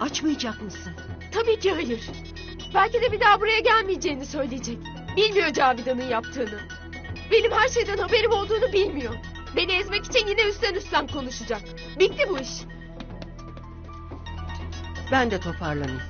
Açmayacak mısın? Tabii ki hayır. Belki de bir daha buraya gelmeyeceğini söyleyecek. Bilmiyor Cavidan'ın yaptığını. Benim her şeyden haberim olduğunu bilmiyor. Beni ezmek için yine üstten üstten konuşacak. Bitti bu iş. Ben de toparlanayım.